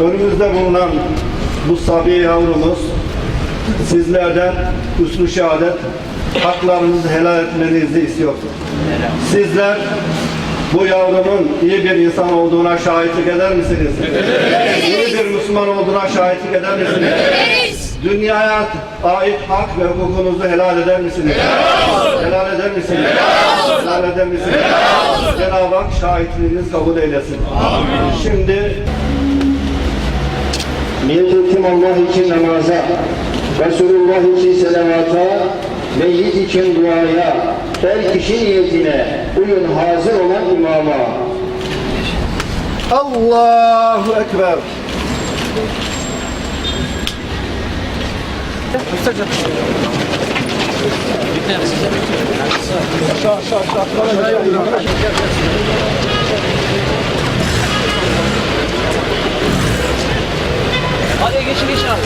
Önümüzde bulunan bu sabi yavrumuz sizlerden üslü şehadet haklarınızı helal etmenizi istiyor. Sizler bu yavrumun iyi bir insan olduğuna şahitlik eder misiniz? İyi bir Müslüman olduğuna şahitlik eder misiniz? Dünyaya ait hak ve hukukunuzu helal eder misiniz? Helal eder misiniz? Helal eder misiniz? Cenab-ı Hak şahitliğiniz kabul eylesin. Şimdi Milletim Allah için namaza, Resulullah için selamata, meyyit için duaya, her kişi niyetine uyun hazır olan imama. Allahu Ekber. Hadi geçin geçin Bishop.